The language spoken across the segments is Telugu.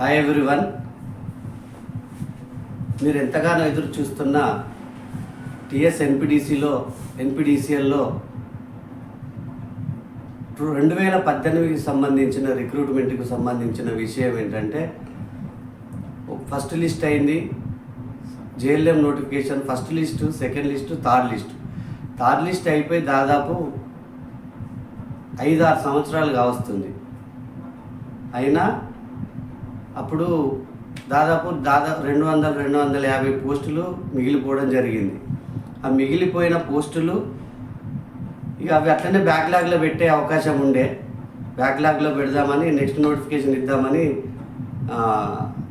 హాయ్ ఎవ్రీవన్ మీరు ఎంతగానో ఎదురు చూస్తున్న టిఎస్ ఎన్పిడిసిలో ఎన్పిడిసిఎల్లో రెండు వేల పద్దెనిమిదికి సంబంధించిన రిక్రూట్మెంట్కి సంబంధించిన విషయం ఏంటంటే ఫస్ట్ లిస్ట్ అయింది JLM notification first list second list third list. Third list అయిపోయి దాదాపు ఐదు ఆరు సంవత్సరాలు కావస్తుంది అయినా అప్పుడు దాదాపు దాదాపు రెండు వందల రెండు వందల యాభై పోస్టులు మిగిలిపోవడం జరిగింది. ఆ మిగిలిపోయిన పోస్టులు ఇక అవి అట్లనే బ్యాక్లాగ్లో పెట్టే అవకాశం ఉండే. బ్యాక్లాగ్లో పెడదామని నెక్స్ట్ నోటిఫికేషన్ ఇద్దామని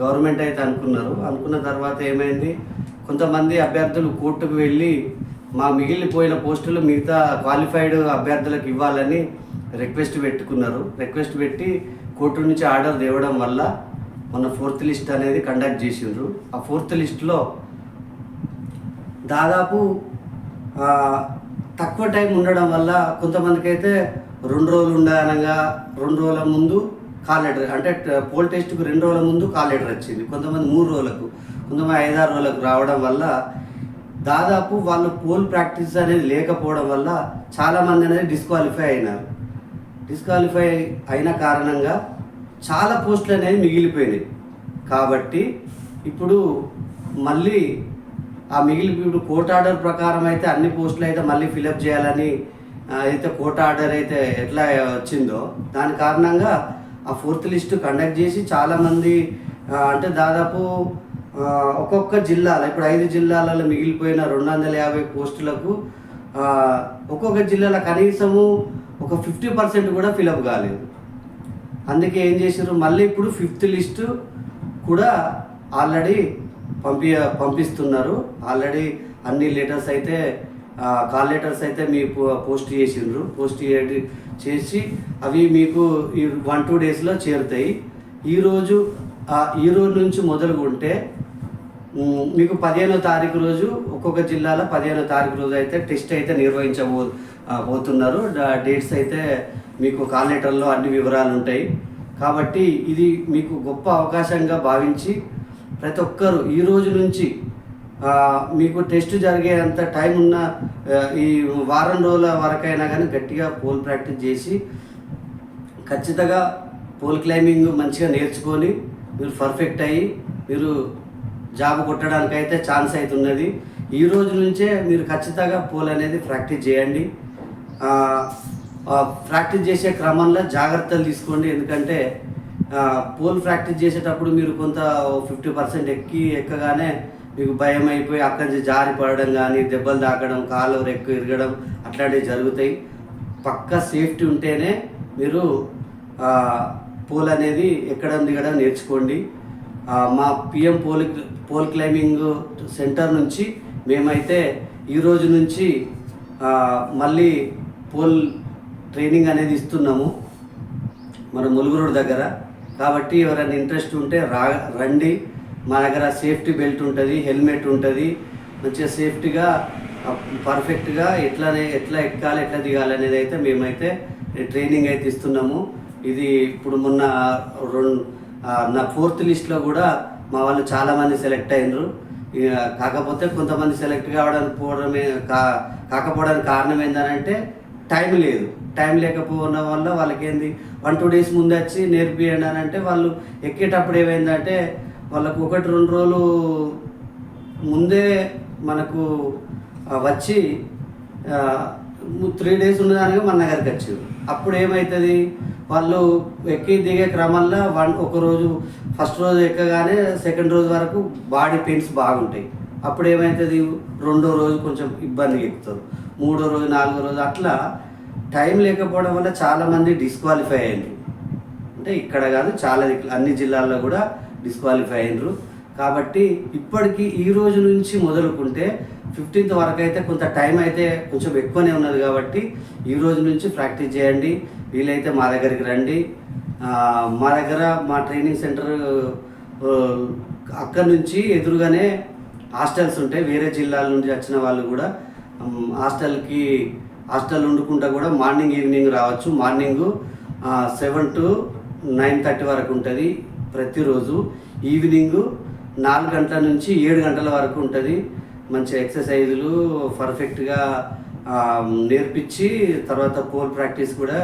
గవర్నమెంట్ అయితే అనుకున్నారు. అనుకున్న తర్వాత ఏమైంది? కొంతమంది అభ్యర్థులు కోర్టుకు వెళ్ళి మా మిగిలిపోయిన పోస్టులు మిగతా క్వాలిఫైడ్ అభ్యర్థులకు ఇవ్వాలని రిక్వెస్ట్ పెట్టుకున్నారు. రిక్వెస్ట్ పెట్టి కోర్టు నుంచి ఆర్డర్ తేవడం వల్ల మన ఫోర్త్ లిస్ట్ అనేది కండక్ట్ చేసిండ్రు. ఆ ఫోర్త్ లిస్ట్లో దాదాపు తక్కువ టైం ఉండడం వల్ల కొంతమందికి అయితే రెండు రోజులు ఉండనగా రెండు రోజుల ముందు కాల్ లెటర్ అంటే పోల్ టెస్ట్కి రెండు రోజుల ముందు కాల్ లెటర్ వచ్చింది. కొంతమంది మూడు రోజులకు కొంతమంది ఐదారు రోజులకు రావడం వల్ల దాదాపు వాళ్ళు పోల్ ప్రాక్టీస్ అనేది లేకపోవడం వల్ల చాలామంది అనేది డిస్క్వాలిఫై అయినారు. డిస్క్వాలిఫై అయిన కారణంగా చాలా పోస్టులు అనేవి మిగిలిపోయినాయి. కాబట్టి ఇప్పుడు మళ్ళీ ఆ మిగిలి ఇప్పుడు కోర్ట్ ఆర్డర్ ప్రకారం అయితే అన్ని పోస్టులు అయితే మళ్ళీ ఫిలప్ చేయాలని అయితే కోర్ట్ ఆర్డర్ అయితే ఎట్లా వచ్చిందో దాని కారణంగా ఆ ఫోర్త్ లిస్ట్ కండక్ట్ చేసి చాలామంది అంటే దాదాపు ఒక్కొక్క జిల్లాలో ఇప్పుడు ఐదు జిల్లాలలో మిగిలిపోయిన రెండు వందల యాభై పోస్టులకు ఒక్కొక్క జిల్లాలో కనీసము ఒక ఫిఫ్టీ పర్సెంట్ కూడా ఫిలప్ కాలేదు. అందుకే ఏం చేశారు మళ్ళీ ఇప్పుడు ఫిఫ్త్ లిస్టు కూడా ఆల్రెడీ పంపి పంపిస్తున్నారు. ఆల్రెడీ అన్ని లెటర్స్ అయితే కాల్ లెటర్స్ అయితే మీ పోస్ట్ చేసిండ్రు పోస్ట్ చేసి అవి మీకు ఈ వన్ టూ డేస్లో చేరుతాయి. ఈరోజు ఈరోజు ఈ రోజు నుంచి మొదలుకుంటే మీకు పదిహేనో తారీఖు రోజు ఒక్కొక్క జిల్లాలో పదిహేనో తారీఖు రోజు అయితే టెస్ట్ అయితే నిర్వహించబో పోతున్నారు. డేట్స్ అయితే మీకు కాల్ లెటర్లో అన్ని వివరాలు ఉంటాయి కాబట్టి ఇది మీకు గొప్ప అవకాశంగా భావించి ప్రతి ఒక్కరు ఈ రోజు నుంచి మీకు టెస్ట్ జరిగేంత టైం ఉన్న ఈ వారం రోజుల వరకైనా కానీ గట్టిగా పోల్ ప్రాక్టీస్ చేసి ఖచ్చితంగా పోల్ క్లైంబింగ్ మంచిగా నేర్చుకొని మీరు పర్ఫెక్ట్ అయ్యి మీరు జాబ్ కొట్టడానికి అయితే ఛాన్స్ అవుతున్నది ఈ రోజు నుంచే మీరు ఖచ్చితంగా పోల్ అనేది ప్రాక్టీస్ చేయండి. ప్రాక్టీస్ చేసే క్రమంలో జాగ్రత్తలు తీసుకోండి. ఎందుకంటే పోల్ ప్రాక్టీస్ చేసేటప్పుడు మీరు కొంత ఫిఫ్టీ పర్సెంట్ ఎక్కి ఎక్కగానే మీకు భయం అయిపోయి అక్కడి నుంచి జారి పడడం కానీ దెబ్బలు తాకడం కాలు రెక్కు ఇరగడం అట్లాంటివి జరుగుతాయి. పక్క సేఫ్టీ ఉంటేనే మీరు పోల్ అనేది ఎక్కడం దిగడం నేర్చుకోండి. మా PM pole pole climbing centre నుంచి మేమైతే ఈ రోజు నుంచి మళ్ళీ పోల్ ట్రైనింగ్ అనేది ఇస్తున్నాము మన ములుగురోడ్ దగ్గర. కాబట్టి ఎవరైనా ఇంట్రెస్ట్ ఉంటే రా రండి. మా దగ్గర సేఫ్టీ బెల్ట్ ఉంటుంది హెల్మెట్ ఉంటుంది. మంచిగా సేఫ్టీగా పర్ఫెక్ట్గా ఎట్లానే ఎట్లా ఎక్కాలి ఎట్లా దిగాలి అనేది అయితే మేమైతే ట్రైనింగ్ అయితే ఇస్తున్నాము. ఇది ఇప్పుడు మొన్న రెండు నా ఫోర్త్ లిస్ట్లో కూడా మా వాళ్ళు చాలామంది సెలెక్ట్ అయినరు. ఇక కాకపోతే కొంతమంది సెలెక్ట్ కావడానికి పోవడమే కా కాకపోవడానికి కారణం ఏంటంటే టైం లేదు. టైం లేకపోవడం వల్ల వాళ్ళకి ఏంది వన్ టూ డేస్ ముందు వచ్చి నేర్పియండి అని అంటే వాళ్ళు ఎక్కేటప్పుడు ఏమైందంటే వాళ్ళకు ఒకటి రెండు రోజులు ముందే మనకు వచ్చి త్రీ డేస్ ఉన్నదానిగా మన దగ్గరికి వచ్చారు. అప్పుడు ఏమవుతుంది వాళ్ళు ఎక్కి దిగే క్రమంలో వన్ ఒక రోజు ఫస్ట్ రోజు ఎక్కగానే సెకండ్ రోజు వరకు బాడీ పెయిన్స్ బాగుంటాయి. అప్పుడు ఏమవుతుంది రెండో రోజు కొంచెం ఇబ్బంది ఎక్కుతారు. మూడో రోజు నాలుగో రోజు అట్లా టైం లేకపోవడం వల్ల చాలామంది డిస్క్వాలిఫై అయ్యారు అంటే ఇక్కడ కాదు చాలా అన్ని జిల్లాల్లో కూడా డిస్క్వాలిఫై అయినరు కాబట్టి ఇప్పటికీ ఈ రోజు నుంచి మొదలుకుంటే ఫిఫ్టీన్త్ వరకు అయితే కొంత టైం అయితే కొంచెం ఎక్కువనే ఉన్నది కాబట్టి ఈ రోజు నుంచి ప్రాక్టీస్ చేయండి. వీలైతే మా దగ్గరికి రండి. మా దగ్గర మా ట్రైనింగ్ సెంటర్ అక్కడ నుంచి ఎదురుగానే హాస్టల్స్ ఉంటాయి. వేరే జిల్లాల నుంచి వచ్చిన వాళ్ళు కూడా హాస్టల్కి హాస్టల్ వండుకుంటా కూడా మార్నింగ్ ఈవినింగ్ రావచ్చు. Morning seven to nine thirty వరకు ఉంటుంది ప్రతిరోజు. ఈవినింగ్ నాలుగు గంటల నుంచి ఏడు గంటల వరకు ఉంటుంది. మంచి ఎక్సర్సైజులు పర్ఫెక్ట్గా నేర్పించి తర్వాత పోల్ ప్రాక్టీస్ కూడా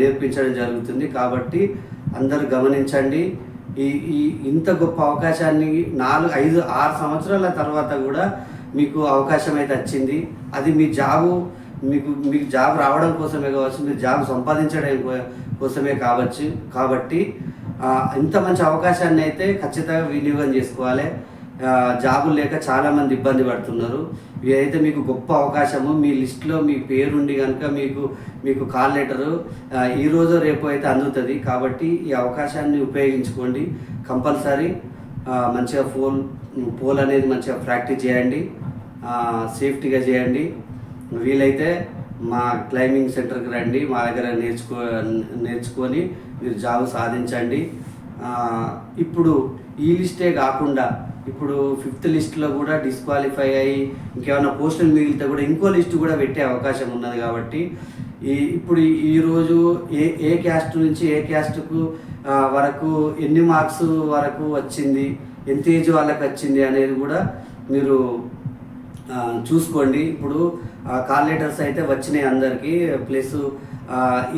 నేర్పించడం జరుగుతుంది. కాబట్టి అందరూ గమనించండి. ఈ ఈ ఇంత గొప్ప అవకాశాన్ని నాలుగు ఐదు ఆరు సంవత్సరాల తర్వాత కూడా మీకు అవకాశం అయితే వచ్చింది. అది మీ జాబు మీకు మీకు జాబ్ రావడం కోసమే కావచ్చు మీరు జాబ్ సంపాదించడం కో- కోసమే కావచ్చు. కాబట్టి ఇంత మంచి అవకాశాన్ని అయితే ఖచ్చితంగా వినియోగం చేసుకోవాలి. జాబులు లేక చాలామంది ఇబ్బంది పడుతున్నారు. ఇదైతే మీకు గొప్ప అవకాశము. మీ లిస్ట్లో మీ పేరుండి కనుక మీకు మీకు కాల్ లెటరు ఈరోజు ఈ రోజు రేపు అయితే అందుతుంది. కాబట్టి ఈ అవకాశాన్ని ఉపయోగించుకోండి. కంపల్సరీ మంచిగా ఫోన్ పోల్ అనేది మంచిగా ప్రాక్టీస్ చేయండి. సేఫ్టీగా చేయండి. వీలైతే మా క్లైంబింగ్ సెంటర్కి రండి. మా దగ్గర నేర్చుకో నేర్చుకొని మీరు జాబ్ సాధించండి. ఇప్పుడు ఈ లిస్టే కాకుండా ఇప్పుడు ఫిఫ్త్ లిస్ట్లో కూడా డిస్క్వాలిఫై అయ్యి ఇంకేమైనా పోస్టులు మిగిలితే కూడా ఇంకో లిస్ట్ కూడా పెట్టే అవకాశం ఉన్నది కాబట్టి ఈ ఇప్పుడు ఈరోజు ఏ ఏ క్యాస్ట్ నుంచి ఏ క్యాస్ట్కు వరకు ఎన్ని మార్క్స్ వరకు వచ్చింది ఎంత ఏజ్ వాళ్ళకి వచ్చింది అనేది కూడా మీరు చూసుకోండి. ఇప్పుడు కాల్ లెటర్స్ అయితే వచ్చినాయి అందరికీ. ప్లస్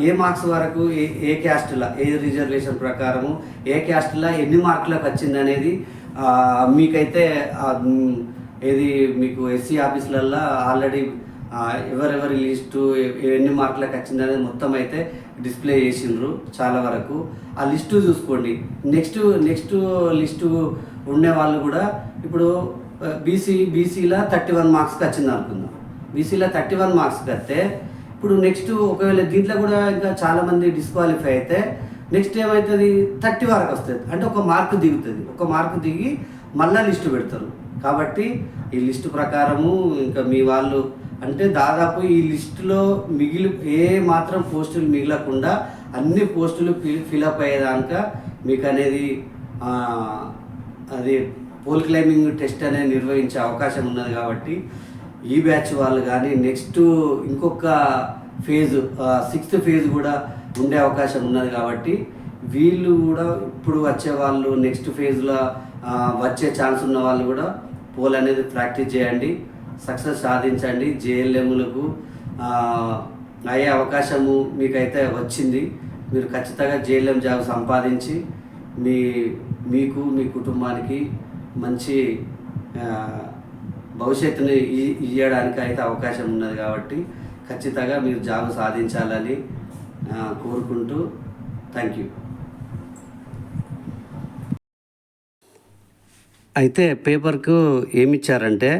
ఏ మార్క్స్ వరకు ఏ ఏ క్యాస్ట్లో ఏ రిజర్వేషన్ ప్రకారము ఏ క్యాస్ట్లో ఎన్ని మార్కులకు వచ్చింది అనేది మీకైతే ఏది మీకు ఎస్సీ ఆఫీసులల్లో ఆల్రెడీ ఎవరెవరి లిస్టు ఎన్ని మార్కులకు వచ్చింది అనేది మొత్తం అయితే డిస్ప్లే చేసిండ్రు చాలా వరకు. ఆ లిస్టు చూసుకోండి. నెక్స్ట్ నెక్స్ట్ లిస్టు ఉండే వాళ్ళు కూడా ఇప్పుడు బీసీ బీసీలో థర్టీ వన్ మార్క్స్కి వచ్చింది అనుకుందాం. బీసీలో థర్టీ వన్ మార్క్స్కి వస్తే ఇప్పుడు నెక్స్ట్ ఒకవేళ దీంట్లో కూడా ఇంకా చాలామంది డిస్క్వాలిఫై అయితే నెక్స్ట్ ఏమవుతుంది థర్టీ వరకు వస్తుంది. అంటే ఒక మార్క్ దిగుతుంది. ఒక మార్క్ దిగి మళ్ళీ లిస్టు పెడతారు. కాబట్టి ఈ లిస్టు ప్రకారము ఇంకా మీ వాళ్ళు అంటే దాదాపు ఈ లిస్టులో మిగిలి ఏ మాత్రం పోస్టులు మిగలకుండా అన్ని పోస్టులు ఫిల్ ఫిలప్ అయ్యేదాక మీకు అనేది అది పోల్ క్లైంబింగ్ టెస్ట్ అనేది నిర్వహించే అవకాశం ఉన్నది కాబట్టి ఈ బ్యాచ్ వాళ్ళు కానీ నెక్స్ట్ ఇంకొక ఫేజ్ సిక్స్త్ ఫేజ్ కూడా ఉండే అవకాశం ఉన్నది కాబట్టి వీళ్ళు కూడా ఇప్పుడు వచ్చే వాళ్ళు నెక్స్ట్ ఫేజ్లో వచ్చే ఛాన్స్ ఉన్న వాళ్ళు కూడా పోల్ అనేది ప్రాక్టీస్ చేయండి సక్సెస్ సాధించండి జేఎల్ఎంలకు అయ్యే అవకాశము మీకైతే వచ్చింది. మీరు ఖచ్చితంగా జేఎల్ఎం జాబ్ సంపాదించి మీ మీకు మీ కుటుంబానికి మంచి భవిష్యత్తుని ఇవ్వడానికి ఇయ్యడానికి అయితే అవకాశం ఉన్నది కాబట్టి ఖచ్చితంగా మీరు జాబ్ సాధించాలని కోరుకుంటూ థ్యాంక్ యూ. అయితే పేపర్కు ఏమిచ్చారంటే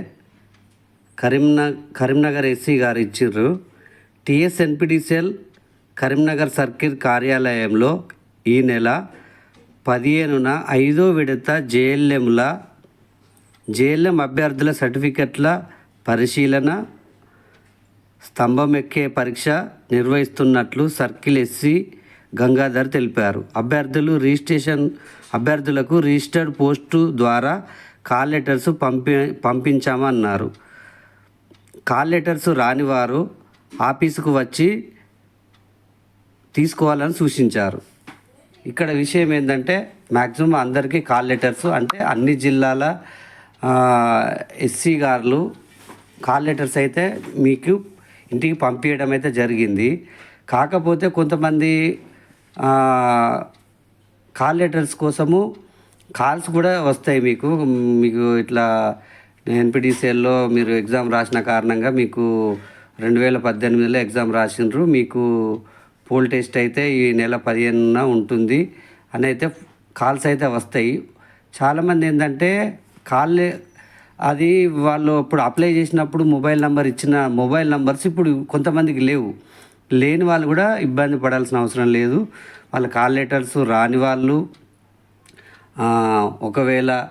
కరీంన కరీంనగర్ ఎస్సీ గారు ఇచ్చిర్రు. టిఎస్ఎన్పిడిసిఎల్ కరీంనగర్ సర్కిల్ కార్యాలయంలో ఈ నెల పదిహేనున ఐదో విడత జేఎల్ఎంల జేఎల్ఎం అభ్యర్థుల సర్టిఫికెట్ల పరిశీలన స్తంభం ఎక్కే పరీక్ష నిర్వహిస్తున్నట్లు సర్కిల్ ఎస్సీ గంగాధర్ తెలిపారు. అభ్యర్థులు రిజిస్ట్రేషన్ అభ్యర్థులకు రిజిస్టర్డ్ పోస్టు ద్వారా కాల్ లెటర్స్ పంపి పంపించామన్నారు. కాల్ లెటర్స్ రాని వారు ఆఫీసుకు వచ్చి తీసుకోవాలని సూచించారు. ఇక్కడ విషయం ఏంటంటే మ్యాక్సిమం అందరికీ కాల్ లెటర్స్ అంటే అన్ని జిల్లాల ఎస్సీ గారులు కాల్ లెటర్స్ అయితే మీకు ఇంటికి పంపించడం అయితే జరిగింది. కాకపోతే కొంతమంది కాల్ లెటర్స్ కోసము కాల్స్ కూడా వస్తాయి మీకు. మీకు ఇట్లా ఎన్పిటిసిఎల్లో మీరు ఎగ్జామ్ రాసిన కారణంగా మీకు రెండు వేల పద్దెనిమిదిలో ఎగ్జామ్ రాసిండ్రు. మీకు పోల్ టెస్ట్ అయితే ఈ నెల పదిహేనున ఉంటుంది. అని అయితే కాల్స్ అయితే వస్తాయి. చాలామంది ఏంటంటే కాల్ అది వాళ్ళు ఇప్పుడు అప్లై చేసినప్పుడు మొబైల్ నెంబర్ ఇచ్చిన మొబైల్ నెంబర్స్ ఇప్పుడు కొంతమందికి లేవు. లేని వాళ్ళు కూడా ఇబ్బంది పడాల్సిన అవసరం లేదు. వాళ్ళ కాల్ లెటర్స్ రాని వాళ్ళు ఒకవేళ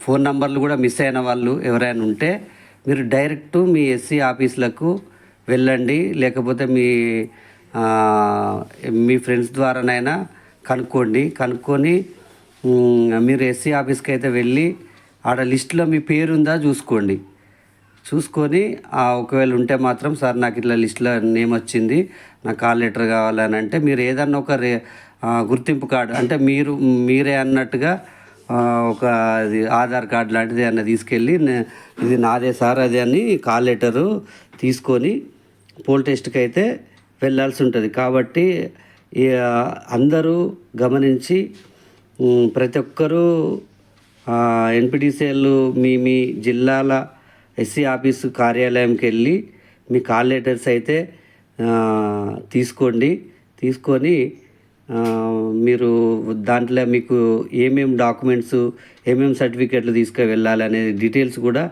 ఫోన్ నంబర్లు కూడా మిస్ అయిన వాళ్ళు ఎవరైనా ఉంటే మీరు డైరెక్ట్ మీ ఎస్సీ ఆఫీసులకు వెళ్ళండి. లేకపోతే మీ మీ ఫ్రెండ్స్ ద్వారానైనా కనుక్కోండి. కనుక్కొని మీరు ఎస్సీ ఆఫీస్కి అయితే వెళ్ళి ఆడ లిస్టులో మీ పేరు ఉందా చూసుకోండి. చూసుకొని ఒకవేళ ఉంటే మాత్రం సార్ నాకు ఇట్లా లిస్ట్లో నేమ్ వచ్చింది నాకు కాల్ లెటర్ కావాలని అంటే మీరు ఏదన్నా ఒక రే గుర్తింపు కార్డు అంటే మీరు మీరే అన్నట్టుగా ఒక అది ఆధార్ కార్డు లాంటిది అన్న తీసుకెళ్ళి ఇది నాదే సార్ అది అని కాల్ లెటరు తీసుకొని పోల్ టెస్ట్కి అయితే వెళ్ళాల్సి ఉంటుంది కాబట్టి అందరూ గమనించి ప్రతి ఒక్కరూ ఎన్పిటిసిఎల్ మీ మీ జిల్లాల ఎస్సీ ఆఫీసు కార్యాలయంకి వెళ్ళి మీ కాల్ లెటర్స్ అయితే తీసుకోండి. తీసుకొని మీరు దాంట్లో మీకు ఏమేం డాక్యుమెంట్స్ ఏమేమి సర్టిఫికెట్లు తీసుకు వెళ్ళాలి అనే డీటెయిల్స్ కూడా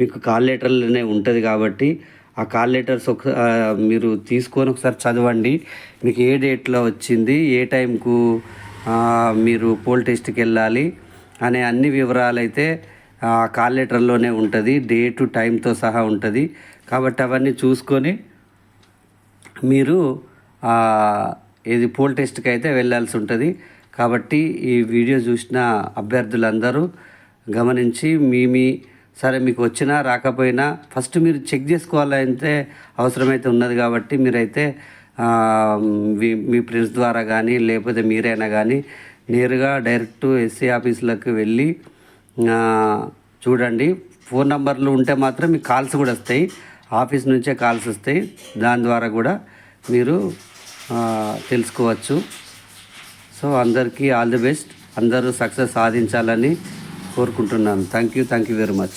మీకు కాల్ లెటర్లోనే ఉంటుంది కాబట్టి ఆ కాల్ లెటర్స్ ఒక మీరు తీసుకొని ఒకసారి చదవండి. మీకు ఏ డేట్లో వచ్చింది ఏ టైంకు మీరు పోల్ టెస్ట్కి వెళ్ళాలి అనే అన్ని వివరాలు అయితే ఆ కాల్ లెటర్లోనే ఉంటుంది. డేటు టైంతో సహా ఉంటుంది. కాబట్టి అవన్నీ చూసుకొని మీరు ఇది పోల్ టెస్ట్కి అయితే వెళ్ళాల్సి ఉంటుంది. కాబట్టి ఈ వీడియో చూసిన అభ్యర్థులందరూ గమనించి మీ మీ సరే మీకు వచ్చినా రాకపోయినా ఫస్ట్ మీరు చెక్ చేసుకోవాలంటే అవసరమైతే ఉన్నది కాబట్టి మీరైతే మీ- మీ ఫ్రెండ్స్ ద్వారా కానీ లేకపోతే మీరైనా కానీ నేరుగా డైరెక్ట్ ఎస్సీ ఆఫీసులకు వెళ్ళి చూడండి. ఫోన్ నంబర్లు ఉంటే మాత్రం మీకు కాల్స్ కూడా వస్తాయి. ఆఫీస్ నుంచే కాల్స్ వస్తాయి. దాని ద్వారా కూడా మీరు తెలుసుకోవచ్చు. సో అందరికీ ఆల్ ది బెస్ట్. అందరూ సక్సెస్ సాధించాలని కోరుకుంటున్నాను. Thank you thank you very much